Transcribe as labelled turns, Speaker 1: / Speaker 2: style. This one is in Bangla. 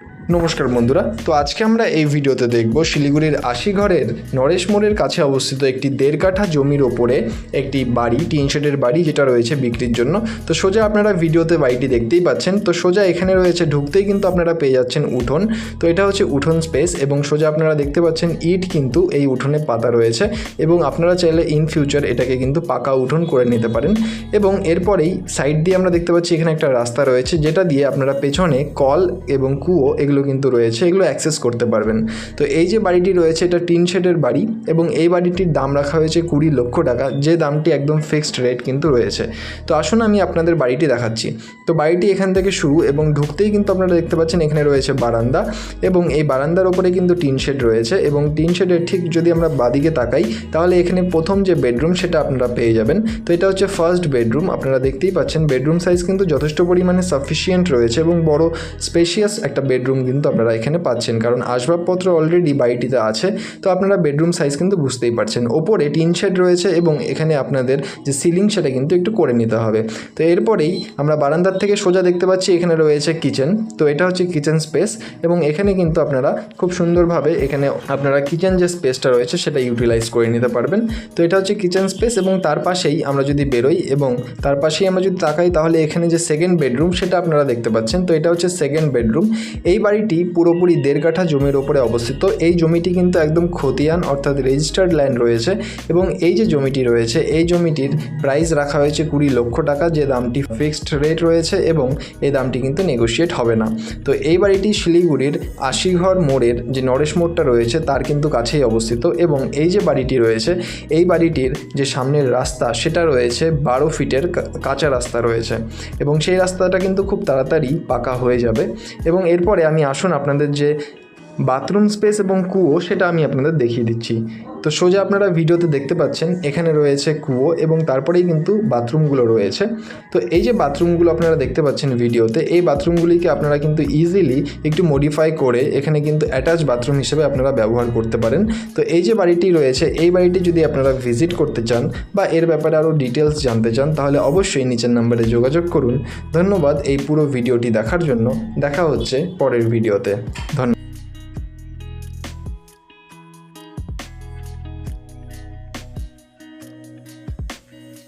Speaker 1: Thank you. নমস্কার বন্ধুরা তো আজকে আমরা এই ভিডিওতে দেখব শিলিগুড়ির আশিঘরের নরেশ মোড়ের কাছে অবস্থিত একটি দেড় কাঠা জমির ওপরে একটি বাড়ি টিন শেডের বাড়ি যেটা রয়েছে বিক্রির জন্য তো সোজা আপনারা ভিডিওতে বাড়িটি দেখতেই পাচ্ছেন তো সোজা এখানে রয়েছে ঢুকতেই কিন্তু আপনারা পেয়ে যাচ্ছেন উঠোন তো এটা হচ্ছে উঠোন স্পেস এবং সোজা আপনারা দেখতে পাচ্ছেন ইট কিন্তু এই উঠোনে পাতা রয়েছে এবং আপনারা চাইলে ইন ফিউচার এটাকে কিন্তু পাকা উঠোন করে নিতে পারেন এবং এরপরেই সাইড দিয়ে আমরা দেখতে পাচ্ছি এখানে একটা রাস্তা রয়েছে যেটা দিয়ে আপনারা পেছনে কল এবং কুয়ো এগুলো এগুলো কিন্তু রয়েছে এগুলো অ্যাক্সেস করতে পারবেন তো এই যে বাড়িটি রয়েছে এটা টিন শেডের বাড়ি এবং এই বাড়িটির দাম রাখা হয়েছে কুড়ি লক্ষ টাকা যে দামটি একদম ফিক্সড রেট কিন্তু রয়েছে তো আসুন আমি আপনাদের বাড়িটি দেখাচ্ছি তো বাড়িটি এখান থেকে শুরু এবং ঢুকতেই কিন্তু আপনারা দেখতে পাচ্ছেন এখানে রয়েছে বারান্দা এবং এই বারান্দার ওপরে কিন্তু টিন শেড রয়েছে এবং টিন শেডের ঠিক যদি আমরা বাদিকে তাকাই তাহলে এখানে প্রথম যে বেডরুম সেটা আপনারা পেয়ে যাবেন তো এটা হচ্ছে ফার্স্ট বেডরুম আপনারা দেখতেই পাচ্ছেন বেডরুম সাইজ কিন্তু যথেষ্ট পরিমাণে সাফিসিয়েন্ট রয়েছে এবং বড় স্পেশিয়াস একটা বেডরুম কিন্তু আপনারা এখানে পাচ্ছেন কারণ আসবাবপত্র অলরেডি বাড়িটিতে আছে তো আপনারা বেডরুম সাইজ কিন্তু বুঝতেই পারছেন ওপরে টিন শেড রয়েছে এবং এখানে আপনাদের যে সিলিং সেটা কিন্তু একটু করে নিতে হবে তো এরপরেই আমরা বারান্দার থেকে সোজা দেখতে পাচ্ছি এখানে রয়েছে কিচেন তো এটা হচ্ছে কিচেন স্পেস এবং এখানে কিন্তু আপনারা খুব সুন্দরভাবে এখানে আপনারা কিচেন যে স্পেসটা রয়েছে সেটা ইউটিলাইজ করে নিতে পারবেন তো এটা হচ্ছে কিচেন স্পেস এবং তার পাশেই আমরা যদি বেরোই এবং তার পাশেই আমরা যদি তাকাই তাহলে এখানে যে সেকেন্ড বেডরুম সেটা আপনারা দেখতে পাচ্ছেন তো এটা হচ্ছে সেকেন্ড বেডরুম এই বাড়িটি পুরোপুরি দেড় কাঠা জমির ওপরে অবস্থিত এই জমিটি কিন্তু একদম খতিয়ান অর্থাৎ রেজিস্টার্ড ল্যান্ড রয়েছে এবং এই যে জমিটি রয়েছে এই জমিটির প্রাইস রাখা হয়েছে কুড়ি লক্ষ টাকা যে দামটি ফিক্সড রেট রয়েছে এবং এই দামটি কিন্তু নেগোশিয়েট হবে না তো এই বাড়িটি শিলিগুড়ির আশিঘর মোড়ের যে নরেশ মোড়টা রয়েছে তার কিন্তু কাছেই অবস্থিত এবং এই যে বাড়িটি রয়েছে এই বাড়িটির যে সামনের রাস্তা সেটা রয়েছে বারো ফিটের কাঁচা রাস্তা রয়েছে এবং সেই রাস্তাটা কিন্তু খুব তাড়াতাড়ি পাকা হয়ে যাবে এবং এরপরে আমি আমি আসুন আপনাদের যে বাথরুম স্পেস এবং কুয়ো সেটা আমি আপনাদের দেখিয়ে দিচ্ছি তো সোজা আপনারা ভিডিওতে দেখতে পাচ্ছেন এখানে রয়েছে কুয়ো এবং তারপরেই কিন্তু বাথরুমগুলো রয়েছে তো এই যে বাথরুমগুলো আপনারা দেখতে পাচ্ছেন ভিডিওতে এই বাথরুমগুলিকে আপনারা কিন্তু ইজিলি একটু মডিফাই করে এখানে কিন্তু অ্যাটাচ বাথরুম হিসেবে আপনারা ব্যবহার করতে পারেন তো এই যে বাড়িটি রয়েছে এই বাড়িটি যদি আপনারা ভিজিট করতে চান বা এর ব্যাপারে আরও ডিটেলস জানতে চান তাহলে অবশ্যই নিচের নাম্বারে যোগাযোগ করুন ধন্যবাদ এই পুরো ভিডিওটি দেখার জন্য দেখা হচ্ছে পরের ভিডিওতে ধন্যবাদ